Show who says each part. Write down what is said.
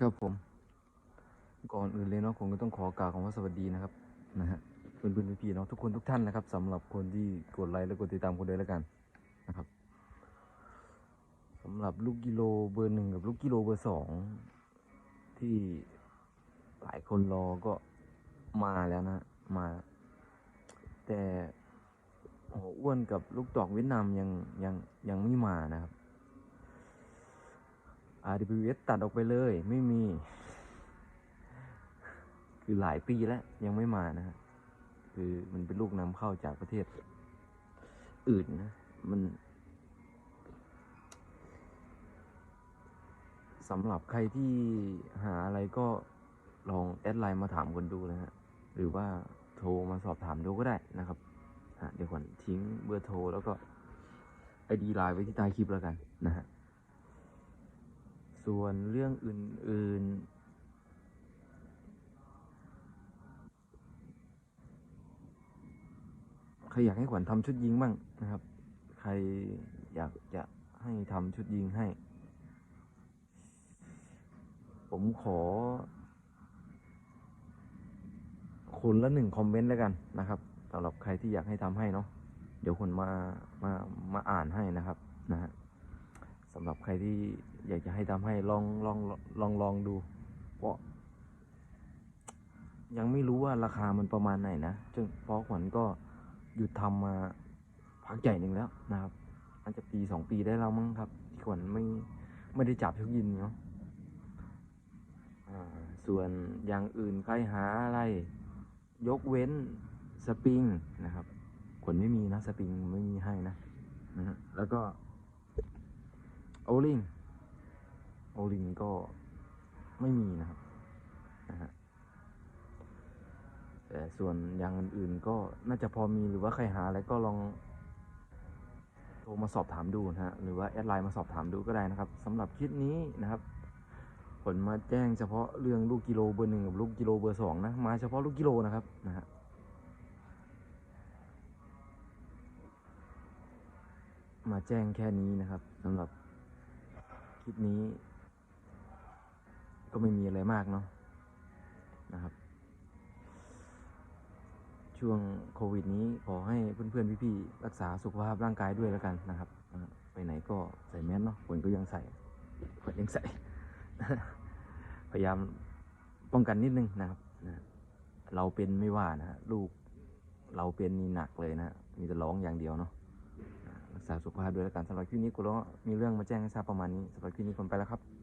Speaker 1: ครับผม ก่อนอื่นเลยเนาะผมก็ต้องขอกล่าวคำว่าสวัสดีนะครับนะฮะเพื่อนเพื่อนพี่ๆเนาะทุกคนทุกท่านนะครับสำหรับคนที่กดไลค์และกดติดตามคนเดียวแล้วกันนะครับสำหรับลูกกิโลเบอร์หนึ่งกับลูกกิโลเบอร์สองที่หลายคนรอก็มาแล้วนะมา แต่โอ้โหอ้วนกับลูกดอกเวียดนามยังยังยังไม่มานะครับ RWS ตัดออกไปเลย ไม่มี คือหลายปีแล้ว ยังไม่มานะฮะคือมันเป็นลูกนำเข้าจากประเทศ อื่นนะ มันสำหรับใครที่หาอะไรก็ลองแอดไลน์มาถามคนดูนะฮะ หรือว่าโทรมาสอบถามดูก็ได้นะครับเดี๋ยวก่อนทิ้งเบอร์โทรแล้วก็ไอดีไลน์ไว้ที่ใต้คลิปแล้วกันนะฮะ ส่วนเรื่องอื่น ๆ ใครอยากให้ขวัญทำชุดยิงบ้างนะครับ ใครอยากจะให้ทำชุดยิงให้ ผมขอ คนละหนึ่งคอมเมนต์แล้วกันนะครับสำหรับใครที่อยากให้ทำให้เนาะเดี๋ยวคนมามามาอ่านให้นะครับนะฮะ สำหรับใครที่อยากจะให้ทำให้ลองลองลองลองดูเพราะยังไม่รู้ว่าราคามันประมาณไหนนะจึงเพราะขวัญก็หยุดทำมาพักใหญ่หนึ่งแล้วนะครับอาจจะปีสองปีได้แล้วมั้งครับ ที่ขวัญไม่ไม่ได้จับทุกยินเนาะส่วนอย่างอื่นใครหาอะไร ยกเว้นสปริงนะครับขนไม่มีนะสปริงไม่มีให้นะนะแล้วก็ โอลิงโอลิงก็ไม่มีนะครับนะฮะแต่ส่วนอย่างอื่นๆก็น่าจะพอมีหรือว่าใครหาอะไรก็ลองโทรมาสอบถามดูนะฮะหรือว่าแอดไลน์มาสอบถามดูก็ได้นะครับสำหรับคลิปนี้นะครับ ผลมาแจ้งเฉพาะเรื่องลูกกิโลเบอร์หนึ่งกับลูกกิโลเบอร์สองนะมาเฉพาะลูกกิโลนะครับนะฮะมาแจ้งแค่นี้นะครับสำหรับ ลิปนี้ ก็ไม่มีอะไรมากเนาะนะครับ ช่วงโควิดนี้ขอให้เพื่อนๆ พี่ๆ รักษาสุขภาพร่างกายด้วยแล้วกันนะครับ ไปไหนก็ใส่แมสเนาะฝนก็ยังใส่ฝนยังใส่ พยายามป้องกันนิดนึงนะครับนะเราเป็นไม่ว่านะลูกเราเป็นนี่หนักเลยนะมีแต่ร้องอย่างเดียวเนาะ รักษาสุขภาพด้วยแล้วกันสำหรับคลิปนี้กูร้วมีเรื่องมาแจ้งให้ทราบประมาณนี้สำหรับคลิปนี้คนไปแล้วครับ